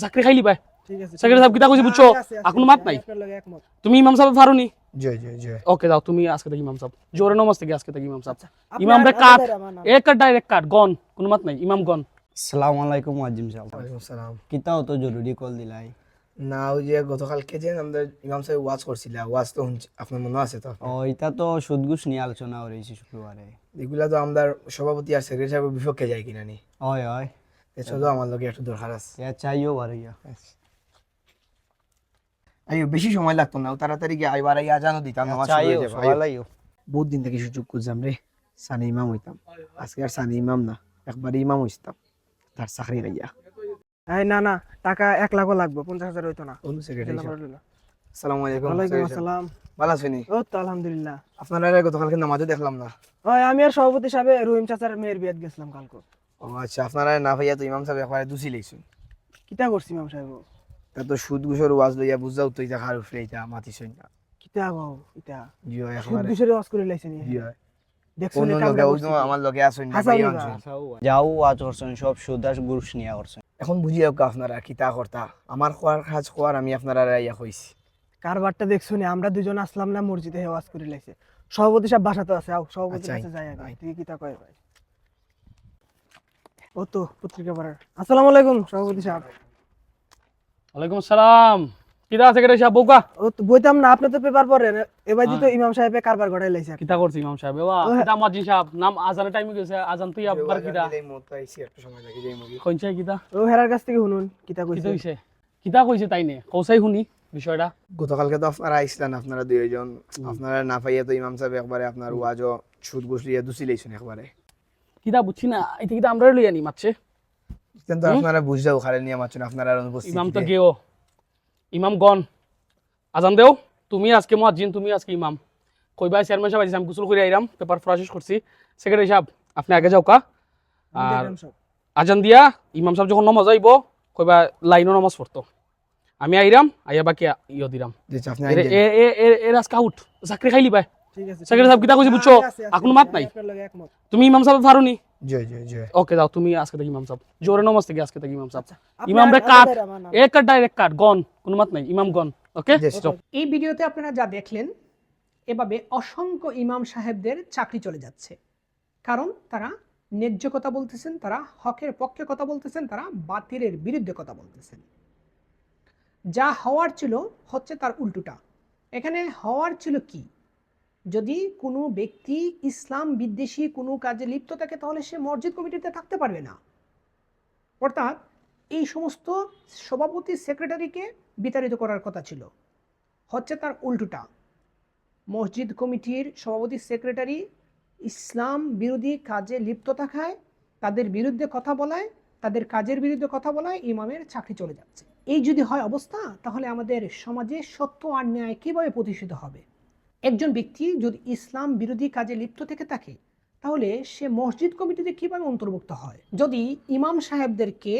চাকরি খাইলি আছে সেক্রেটারি সাহেব কিতা কইছে বুঝছ? এখন মাত নাই। তুমি ইমাম সাহেব পারোনি জয় জয় জয়। ওকে যাও তুমি আজকে থেকে ইমাম সাহেব জোরে নমাজ থেকে আজকে থেকে ইমাম সাহেব ইমাম রে কাট। এক কাট ডাইরেক্ট কাট গন কোনো মাত নাই ইমাম গন সালাম আলাইকুম ওয়াজিম সাহেব। ওয়ালাইকুম সালাম। কিতাও তো জরুরি কল দিলাই? না ওই যে গতকালকে যে আমাদের ইমাম সাহেব ওয়াজ করছিল ওয়াজ তো শুনছি- আপনার মনে আছে তো? ও এটা তো সুদগুস নিয়ে আলোচনা করেছি শুক্রবারে। এগুলা তো আমাদের সভাপতি আর সেক্রেটারি সাহেবের বিপক্ষে যায় কিনা নি? হয় হয়। এছাড়াও আমার লগে একটু দরকার আছে। ইয়া চাইও বারইয়া আইও বেশি সময় লাগতো না তাড়াতাড়ি গিয়ে আইবার আই আজানও দিতাম চাইও সবাইও বহুত দিন থেকে সুযোগ খুঁজলাম রে সানি ইমাম হইতাম। আজকে আর সানি ইমাম না একবার ইমাম হইতাম তার চাকরি লাইয়া এই না না টাকা এক লাখও লাগবে পঞ্চাশ হাজার হইতো না। আসসালামু আলাইকুম ওয়ালাইকুম আসসালাম। ভালো আছেনি ও তো আলহামদুলিল্লাহ। আপনারা গতকালকে নামাজও দেখলাম না। ওই আমি আর সভাপতি সাহেব রহিম চাচার মেয়ের বিয়াত গেছিলাম কালকে। ও আচ্ছা আপনারা না ভাইয়া তো ইমাম সাহেব একবারে দুসি লেগছেন। কিতা করছি মাম সাহেব? তা তো সুদ ঘুষর ওয়াজ লইয়া বুঝাও তো খার উফরে না কিতা জিও সুদ ওয়াজ করে লাইছেন? আমার সব এখন বুঝি আপনারা কিতা করতা? আমার খোয়ার কাজ খোয়ার আমি আপনারা ইয়া কইছি। কারবারটা দেখছ নি? আমরা দুজন আসলাম না মসজিদে হে ওয়াজ করে লাইছে। সভাপতি সাহেব বাসাতে আছে আও সভাপতি আচ্ছা, কাছে যাই আগে। তুই কিতা কয় ভাই? ও তো পত্রিকা পড়ার। আসসালামু আলাইকুম সভাপতি সাহেব। ওয়ালাইকুম আসসালাম। কিতা সেক্রেটারি সাহেব বউকা? ও তো বইতাম না আপনি তো পেপার পড়েন। এবার তো ইমাম সাহেবে কারবার গড়াই লাইছে। কিতা করছি ইমাম সাহেব? এবা কিতা মাজি সাহেব? নাম আজানের টাইমে গেছে আজান তুই আবার কিতা? একটু সময় লাগে যাই মুগি কইছে কিতা? ও হেরার কাছ থেকে শুনুন কিতা কিতা কইছে। কইছে? কিতা কইছে তাই নে? কৌসাই শুনি বিষয়টা। গতকালকে তো আপনারা আইসলেন আপনারা দুইজন আপনারা না পাইয়া তো ইমাম সাহেব একবারে আপনার ওয়াজও সুদ ঘুষ লিয়া দুসি একবারে। কিতা বুঝছি না এটা কিতা আমরা লই আনি মারছে কিন্তু আপনারা বুঝাও খালে নিয়ে মারছেন আপনারা অনুপস্থিত ইমাম তো গেও। ইমাম গন। আজান দেও তুমি আজকে মুয়াজ্জিন তুমি আজকে ইমাম। কইবা চেয়ারম্যান সাহেব আমি গোসল করে আইরাম পেপার প্রসেস করছি সেক্রেটারি সাহেব আপনি আগে যাও কা আর আজান দিয়া ইমাম সাহেব যখন নমাজ আইব কইবা লাইনও নামাজ পড়তো আমি আইরাম আইয়া বাকি ইয় দিরাম এ এ এ আজকে আউট চাকরি খাইলি আছে সেক্রেটারি সাহেব কিতা কইছে বুঝছ? এখন মাত নাই? আপনার লগে একমত। তুমি ইমাম সাহেব পারোনি জয় জয় জয়। ওকে যাও তুমি আজকে থেকে ইমাম সাহেব। জোরে নমাজ থেকে আজকে থেকে ইমাম সাহেব। ইমাম রে কাট বাইরে আমার নাম। এক কাট ডাইরেক্ট কাট গন কোনো মাত নাই? ইমাম গন ওকে? এই ভিডিওতে আপনারা যা দেখলেন এভাবে অসংখ্য ইমাম সাহেবদের চাকরি চলে যাচ্ছে। কারণ তারা ন্যায্য কথা বলতেছেন তারা হকের পক্ষে কথা বলতেছেন তারা বাতিলের বিরুদ্ধে কথা বলতেছেন। যা হওয়ার ছিল হচ্ছে তার উল্টোটা। এখানে হওয়ার ছিল কি? যদি কোনো ব্যক্তি ইসলাম বিদ্বেষী কোনো কাজে লিপ্ত থাকে, তাহলে সে মসজিদ কমিটিতে থাকতে পারবে না। অর্থাৎ এই সমস্ত সভাপতি, সেক্রেটারিকে বিতাড়িত করার কথা ছিল। হচ্ছে তার উল্টোটা। মসজিদ কমিটির সভাপতি, সেক্রেটারি ইসলাম বিরোধী কাজে লিপ্ত থাকায়, তাদের বিরুদ্ধে কথা বলায়, তাদের কাজের বিরুদ্ধে কথা বলায় ইমামের চাকরি চলে যাচ্ছে। এই যদি হয় অবস্থা, তাহলে আমাদের সমাজে সত্য আর ন্যায় কীভাবে প্রতিষ্ঠিত হবে? একজন ব্যক্তি যদি ইসলাম বিরোধী কাজে লিপ্ত থেকে থাকে, তাহলে সে মসজিদ কমিটিতে কীভাবে অন্তর্ভুক্ত হয়? যদি ইমাম সাহেবদেরকে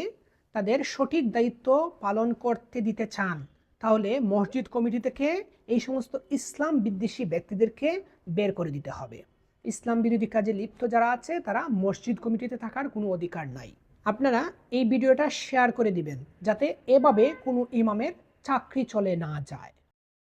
তাদের সঠিক দায়িত্ব পালন করতে দিতে চান, তাহলে মসজিদ কমিটি থেকে এই সমস্ত ইসলাম বিদ্বেষী ব্যক্তিদেরকে বের করে দিতে হবে। ইসলাম বিরোধী কাজে লিপ্ত যারা আছে, তারা মসজিদ কমিটিতে থাকার কোনো অধিকার নাই। আপনারা এই ভিডিওটা শেয়ার করে দিবেন, যাতে এভাবে কোনো ইমামের চাকরি চলে না যায়।